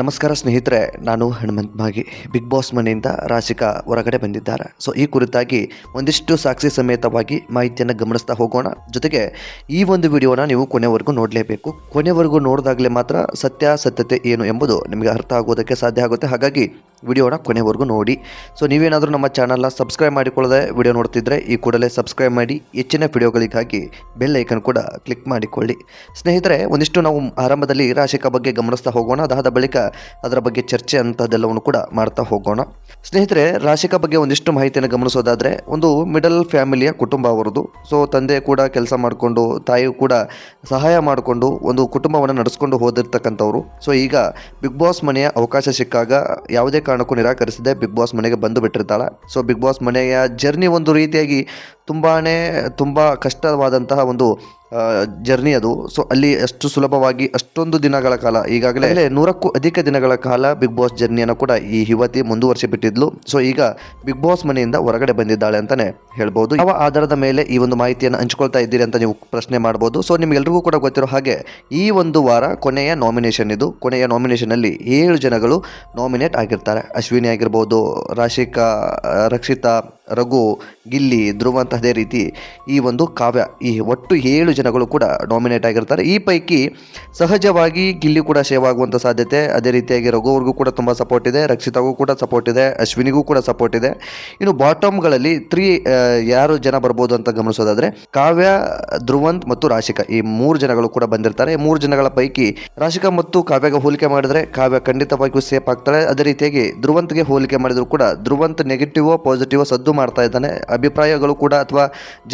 ನಮಸ್ಕಾರ ಸ್ನೇಹಿತರೆ, ನಾನು ಹನುಮಂತ್ ಮಾಗಿ ಬಿಗ್ ಬಾಸ್ ಮನೆಯಿಂದ ರಾಶಿಕಾ ಹೊರಗಡೆ ಬಂದಿದ್ದಾರೆ. ಸೊ ಈ ಕುರಿತಾಗಿ ಒಂದಿಷ್ಟು ಸಾಕ್ಷಿ ಸಮೇತವಾಗಿ ಮಾಹಿತಿಯನ್ನು ಗಮನಿಸ್ತಾ ಹೋಗೋಣ. ಜೊತೆಗೆ ಈ ಒಂದು ವಿಡಿಯೋನ ನೀವು ಕೊನೆವರೆಗೂ ನೋಡಲೇಬೇಕು. ಕೊನೆವರೆಗೂ ನೋಡಿದಾಗಲೇ ಮಾತ್ರ ಸತ್ಯಾಸತ್ಯತೆ ಏನು ಎಂಬುದು ನಿಮಗೆ ಅರ್ಥ ಆಗೋದಕ್ಕೆ ಸಾಧ್ಯ ಆಗುತ್ತೆ. ಹಾಗಾಗಿ ವಿಡಿಯೋನ ಕೊನೆವರೆಗೂ ನೋಡಿ. ಸೊ ನೀವೇನಾದರೂ ನಮ್ಮ ಚಾನಲ್ನ ಸಬ್ಸ್ಕ್ರೈಬ್ ಮಾಡಿಕೊಳ್ಳದೆ ವಿಡಿಯೋ ನೋಡ್ತಿದ್ರೆ ಈ ಕೂಡಲೇ ಸಬ್ಸ್ಕ್ರೈಬ್ ಮಾಡಿ, ಹೆಚ್ಚಿನ ವಿಡಿಯೋಗಳಿಗಾಗಿ ಬೆಲ್ ಐಕನ್ ಕೂಡ ಕ್ಲಿಕ್ ಮಾಡಿಕೊಳ್ಳಿ. ಸ್ನೇಹಿತರೆ, ಒಂದಿಷ್ಟು ನಾವು ಆರಂಭದಲ್ಲಿ ರಾಶಿಕ ಬಗ್ಗೆ ಗಮನಿಸ್ತಾ ಹೋಗೋಣ. ಅದಾದ ಬಳಿಕ ಅದರ ಬಗ್ಗೆ ಚರ್ಚೆ ಅಂಥದ್ದೆಲ್ಲವನ್ನು ಕೂಡ ಮಾಡ್ತಾ ಹೋಗೋಣ. ಸ್ನೇಹಿತರೆ, ರಾಶಿಕ ಬಗ್ಗೆ ಒಂದಿಷ್ಟು ಮಾಹಿತಿಯನ್ನು ಗಮನಿಸೋದಾದ್ರೆ, ಒಂದು ಮಿಡಲ್ ಫ್ಯಾಮಿಲಿಯ ಕುಟುಂಬ ಅವರದು. ಸೊ ತಂದೆ ಕೂಡ ಕೆಲಸ ಮಾಡಿಕೊಂಡು ತಾಯಿಯು ಕೂಡ ಸಹಾಯ ಮಾಡಿಕೊಂಡು ಒಂದು ಕುಟುಂಬವನ್ನು ನಡೆಸ್ಕೊಂಡು ಹೋದಿರ್ತಕ್ಕಂಥವ್ರು. ಸೊ ಈಗ ಬಿಗ್ ಬಾಸ್ ಮನೆಯ ಅವಕಾಶ ಸಿಕ್ಕಾಗ ಯಾವುದೇ ಕಾರಣಕ್ಕೂ ನಿರಾಕರಿಸಿದೆ. ಬಿಗ್ ಬಾಸ್ ಮನೆಗೆ ಬಂದು ಬಿಟ್ಟಿರ್ತಾಳೆ. ಸೊ ಬಿಗ್ ಬಾಸ್ ಮನೆಯ ಜರ್ನಿ ಒಂದು ರೀತಿಯಾಗಿ ತುಂಬಾ ತುಂಬ ಕಷ್ಟವಾದಂತಹ ಒಂದು ಜರ್ನಿ ಅದು. ಸೊ ಅಲ್ಲಿ ಅಷ್ಟು ಸುಲಭವಾಗಿ ಅಷ್ಟೊಂದು ದಿನಗಳ ಕಾಲ, ಈಗಾಗಲೇ ನೂರಕ್ಕೂ ಅಧಿಕ ದಿನಗಳ ಕಾಲ ಬಿಗ್ ಬಾಸ್ ಜರ್ನಿಯನ್ನು ಕೂಡ ಈ ಯುವತಿ ಮುಂದುವರಿಸಿ ಬಿಟ್ಟಿದ್ಲು. ಸೊ ಈಗ ಬಿಗ್ ಬಾಸ್ ಮನೆಯಿಂದ ಹೊರಗಡೆ ಬಂದಿದ್ದಾಳೆ ಅಂತಾನೆ ಹೇಳ್ಬೋದು. ಯಾವ ಆಧಾರದ ಮೇಲೆ ಈ ಒಂದು ಮಾಹಿತಿಯನ್ನು ಹಂಚ್ಕೊಳ್ತಾ ಇದ್ದೀರಿ ಅಂತ ನೀವು ಪ್ರಶ್ನೆ ಮಾಡ್ಬೋದು. ಸೊ ನಿಮ್ಗೆಲ್ರಿಗೂ ಕೂಡ ಗೊತ್ತಿರೋ ಹಾಗೆ ಈ ಒಂದು ವಾರ ಕೊನೆಯ ನಾಮಿನೇಷನ್ ಇದು. ಕೊನೆಯ ನಾಮಿನೇಷನಲ್ಲಿ ಏಳು ಜನಗಳು ನಾಮಿನೇಟ್ ಆಗಿರ್ತಾರೆ. ಅಶ್ವಿನಿ ಆಗಿರ್ಬೋದು, ರಾಶಿಕಾ ರಕ್ಷಿತಾ, ರಘು, ಗಿಲ್ಲಿ ಧ್ರುವ ಅಂತ ಅದೇ ರೀತಿ ಈ ಒಂದು ಕಾವ್ಯ ಈ ಒಟ್ಟು ಏಳು ಜನಗಳು ಕೂಡ ಡಾಮಿನೇಟ್ ಆಗಿರ್ತಾರೆ. ಈ ಪೈಕಿ ಸಹಜವಾಗಿ ಗಿಲ್ಲಿ ಕೂಡ ಸೇವ್ ಆಗುವಂಥ ಸಾಧ್ಯತೆ, ಅದೇ ರೀತಿಯಾಗಿ ರಘುವರ್ಗೂ ಕೂಡ ತುಂಬ ಸಪೋರ್ಟ್ ಇದೆ, ರಕ್ಷಿತಾಗೂ ಕೂಡ ಸಪೋರ್ಟ್ ಇದೆ, ಅಶ್ವಿನಿಗೂ ಕೂಡ ಸಪೋರ್ಟ್ ಇದೆ. ಇನ್ನು ಬಾಟಮ್ಗಳಲ್ಲಿ ತ್ರೀ ಯಾರು ಜನ ಬರ್ಬೋದು ಅಂತ ಗಮನಿಸೋದಾದ್ರೆ ಕಾವ್ಯ, ಧ್ರುವಂತ್ ಮತ್ತು ರಾಶಿಕಾ. ಈ ಮೂರು ಜನಗಳು ಕೂಡ ಬಂದಿರ್ತಾರೆ. ಮೂರು ಜನಗಳ ಪೈಕಿ ರಾಶಿಕಾ ಮತ್ತು ಕಾವ್ಯಗೆ ಹೋಲಿಕೆ ಮಾಡಿದ್ರೆ ಕಾವ್ಯ ಖಂಡಿತವಾಗಿಯೂ ಸೇಫ್ ಆಗ್ತಾಳೆ ಅದೇ ರೀತಿಯಾಗಿ ಧ್ರುವಂತ್ಗೆ ಹೋಲಿಕೆ ಮಾಡಿದ್ರು ಕೂಡ ಧ್ರುವಂತ್ ನೆಗೆಟಿವ್ ಪಾಸಿಟಿವ್ ಸದ್ದು ಮಾಡ್ತಾ ಇದ್ದಾನೆ. ಅಭಿಪ್ರಾಯಗಳು ಕೂಡ ಅಥವಾ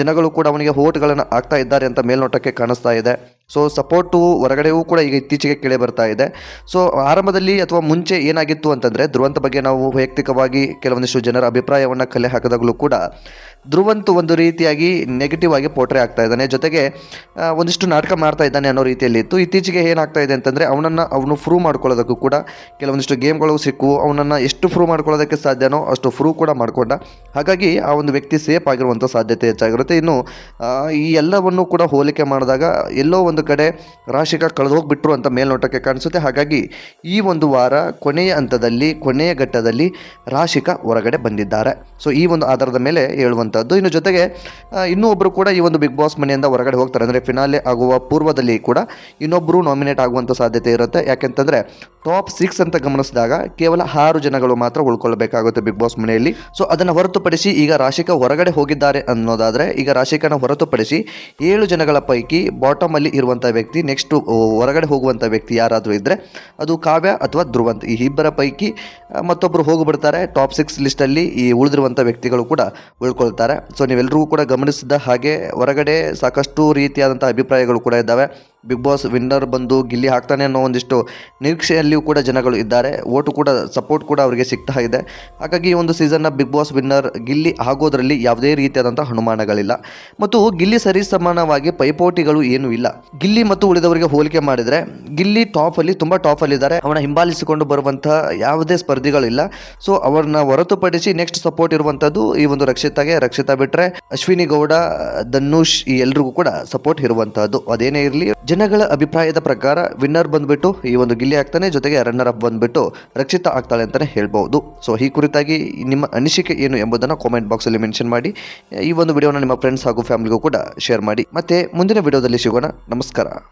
ಜನಗಳು ಕೂಡ ಅವನಿಗೆ ಹೋಟ್ಗಳನ್ನು ಆಗ್ತಾ ಇದ್ದಾರೆ ಅಂತ ಮೇಲ್ನೋಟಕ್ಕೆ ಕಾಣಿಸ್ತಾ ಇದೆ. ಸೊ ಸಪೋರ್ಟು ಹೊರಗಡೆಯೂ ಕೂಡ ಈಗ ಇತ್ತೀಚೆಗೆ ಕೇಳಿ ಬರ್ತಾ ಇದೆ. ಸೊ ಆರಂಭದಲ್ಲಿ ಅಥವಾ ಮುಂಚೆ ಏನಾಗಿತ್ತು ಅಂತಂದರೆ ಧ್ರುವಂತ ಬಗ್ಗೆ ನಾವು ವೈಯಕ್ತಿಕವಾಗಿ ಕೆಲವೊಂದಿಷ್ಟು ಜನರ ಅಭಿಪ್ರಾಯವನ್ನು ಕಲೆ ಹಾಕಿದಾಗಲೂ ಕೂಡ ಧ್ರುವಂತ್ ಒಂದು ರೀತಿಯಾಗಿ ನೆಗೆಟಿವ್ ಆಗಿ ಪೋಟ್ರೆ ಆಗ್ತಾ ಇದ್ದಾನೆ. ಜೊತೆಗೆ ಒಂದಿಷ್ಟು ನಾಟಕ ಮಾಡ್ತಾ ಇದ್ದಾನೆ ಅನ್ನೋ ರೀತಿಯಲ್ಲಿ ಇತ್ತು. ಇತ್ತೀಚೆಗೆ ಏನಾಗ್ತಾ ಇದೆ ಅಂತಂದರೆ, ಅವನನ್ನು ಅವನು ಫ್ರೂ ಮಾಡ್ಕೊಳ್ಳೋದಕ್ಕೂ ಕೂಡ ಕೆಲವೊಂದಿಷ್ಟು ಗೇಮ್ಗಳು ಸಿಕ್ಕು. ಅವನನ್ನು ಎಷ್ಟು ಪ್ರೂವ್ ಮಾಡ್ಕೊಳ್ಳೋದಕ್ಕೆ ಸಾಧ್ಯನೋ ಅಷ್ಟು ಫ್ರೂ ಕೂಡ ಮಾಡಿಕೊಂಡ. ಹಾಗಾಗಿ ಆ ಒಂದು ವ್ಯಕ್ತಿ ಸೇಫ್ ಆಗಿರುವಂಥ ಸಾಧ್ಯತೆ ಹೆಚ್ಚಾಗಿರುತ್ತೆ. ಇನ್ನು ಈ ಎಲ್ಲವನ್ನು ಕೂಡ ಹೋಲಿಕೆ ಮಾಡಿದಾಗ ಎಲ್ಲೋ ಒಂದು ಕಡೆ ರಾಶಿಕ ಕಳೆದು ಹೋಗ್ಬಿಟ್ರು ಅಂತ ಮೇಲ್ನೋಟಕ್ಕೆ ಕಾಣಿಸುತ್ತೆ. ಹಾಗಾಗಿ ಈ ಒಂದು ವಾರ ಕೊನೆಯ ಹಂತದಲ್ಲಿ, ಕೊನೆಯ ಘಟ್ಟದಲ್ಲಿ ರಾಶಿಕ ಹೊರಗಡೆ ಬಂದಿದ್ದಾರೆ. ಸೊ ಈ ಒಂದು ಆಧಾರದ ಮೇಲೆ ಹೇಳುವಂಥದ್ದು ಇನ್ನು ಜೊತೆಗೆ ಇನ್ನೂ ಒಬ್ಬರು ಕೂಡ ಈ ಒಂದು ಬಿಗ್ ಬಾಸ್ ಮನೆಯಿಂದ ಹೊರಗಡೆ ಹೋಗ್ತಾರೆ. ಅಂದರೆ ಫಿನಾಲೆ ಆಗುವ ಪೂರ್ವದಲ್ಲಿ ಕೂಡ ಇನ್ನೊಬ್ಬರು ನಾಮಿನೇಟ್ ಆಗುವಂಥ ಸಾಧ್ಯತೆ ಇರುತ್ತೆ. ಯಾಕೆಂತಂದರೆ ಟಾಪ್ ಸಿಕ್ಸ್ ಅಂತ ಗಮನಿಸಿದಾಗ ಕೇವಲ ಆರು ಜನಗಳು ಮಾತ್ರ ಉಳ್ಕೊಳ್ಬೇಕಾಗುತ್ತೆ ಬಿಗ್ ಬಾಸ್ ಮನೆಯಲ್ಲಿ. ಸೊ ಅದನ್ನು ಹೊರತುಪಡಿಸಿ ಈಗ ರಾಶಿಕಾ ಹೊರಗಡೆ ಹೋಗಿದ್ದಾರೆ ಅನ್ನೋದಾದರೆ, ಈಗ ರಾಶಿಕಾನ ಹೊರತುಪಡಿಸಿ ಏಳು ಜನಗಳ ಪೈಕಿ ಬಾಟಮ್ ಅಲ್ಲಿ ಇರುವಂಥ ವ್ಯಕ್ತಿ ನೆಕ್ಸ್ಟ್ ಹೊರಗಡೆ ಹೋಗುವಂಥ ವ್ಯಕ್ತಿ ಯಾರಾದರೂ ಇದ್ದರೆ ಅದು ಕಾವ್ಯ ಅಥವಾ ಧ್ರುವಂತ್. ಈ ಇಬ್ಬರ ಪೈಕಿ ಮತ್ತೊಬ್ಬರು ಹೋಗಿಬಿಡ್ತಾರೆ. ಟಾಪ್ ಸಿಕ್ಸ್ ಲಿಸ್ಟಲ್ಲಿ ಈ ಉಳಿದಿರುವಂಥ ವ್ಯಕ್ತಿಗಳು ಕೂಡ ಉಳ್ಕೊಳ್ತಾರೆ. ಸೊ ನೀವೆಲ್ಲರಿಗೂ ಕೂಡ ಗಮನಿಸಿದ ಹಾಗೆ ಹೊರಗಡೆ ಸಾಕಷ್ಟು ರೀತಿಯಾದಂಥ ಅಭಿಪ್ರಾಯಗಳು ಕೂಡ ಇದ್ದಾವೆ. ಬಿಗ್ ಬಾಸ್ ವಿನ್ನರ್ ಬಂದು ಗಿಲ್ಲಿ ಹಾಕ್ತಾನೆ ಅನ್ನೋ ಒಂದಿಷ್ಟು ನಿರೀಕ್ಷೆಯಲ್ಲಿಯೂ ಕೂಡ ಜನಗಳು ಇದ್ದಾರೆ. ಓಟು ಕೂಡ ಸಪೋರ್ಟ್ ಕೂಡ ಅವರಿಗೆ ಸಿಗ್ತಾ ಇದೆ. ಹಾಗಾಗಿ ಈ ಒಂದು ಸೀಸನ್ನ ಬಿಗ್ ಬಾಸ್ ವಿನ್ನರ್ ಗಿಲ್ಲಿ ಆಗೋದ್ರಲ್ಲಿ ಯಾವುದೇ ರೀತಿಯಾದಂಥ ಅನುಮಾನಗಳಿಲ್ಲ. ಮತ್ತು ಗಿಲ್ಲಿ ಸರಿಸಮಾನವಾಗಿ ಪೈಪೋಟಿಗಳು ಏನೂ ಇಲ್ಲ. ಗಿಲ್ಲಿ ಮತ್ತು ಉಳಿದವರಿಗೆ ಹೋಲಿಕೆ ಮಾಡಿದರೆ ಗಿಲ್ಲಿ ಟಾಪ್ ಅಲ್ಲಿ ತುಂಬಾ ಟಾಪ್ ಅಲ್ಲಿ ಇದ್ದಾರೆ. ಅವನ ಹಿಂಬಾಲಿಸಿಕೊಂಡು ಬರುವಂತಹ ಯಾವುದೇ ಸ್ಪರ್ಧಿಗಳಿಲ್ಲ. ಸೊ ಅವರನ್ನ ಹೊರತುಪಡಿಸಿ ನೆಕ್ಸ್ಟ್ ಸಪೋರ್ಟ್ ಇರುವಂತದ್ದು ಈ ಒಂದು ರಕ್ಷಿತಾಗೆ. ರಕ್ಷಿತಾ ಬಿಟ್ರೆ ಅಶ್ವಿನಿ ಗೌಡ, ಧನುಷ್ ಈ ಎಲ್ರಿಗೂ ಕೂಡ ಸಪೋರ್ಟ್ ಇರುವಂತಹದ್ದು ಅದೇನೇ ಇರಲಿ, ಜನಗಳ ಅಭಿಪ್ರಾಯದ ಪ್ರಕಾರ ವಿನ್ನರ್ ಬಂದ್ಬಿಟ್ಟು ಈ ಒಂದು ಗಿಲ್ಲಿ ಆಗ್ತಾನೆ, ಜೊತೆಗೆ ರನ್ನರ್ ಅಪ್ ಬಂದ್ಬಿಟ್ಟು ರಕ್ಷಿತಾ ಆಗ್ತಾಳೆ ಅಂತಾನೆ ಹೇಳ್ಬಹುದು ಸೊ ಈ ಕುರಿತಾಗಿ ನಿಮ್ಮ ಅನಿಸಿಕೆ ಏನು ಎಂಬುದನ್ನು ಕಾಮೆಂಟ್ ಬಾಕ್ಸ್ ಅಲ್ಲಿ ಮೆನ್ಷನ್ ಮಾಡಿ. ಈ ಒಂದು ವಿಡಿಯೋನ ನಿಮ್ಮ ಫ್ರೆಂಡ್ಸ್ ಹಾಗೂ ಫ್ಯಾಮಿಲಿಗೂ ಕೂಡ ಶೇರ್ ಮಾಡಿ. ಮತ್ತೆ ಮುಂದಿನ ವಿಡಿಯೋದಲ್ಲಿ ಸಿಗೋಣ. ನಮಸ್ಕಾರ.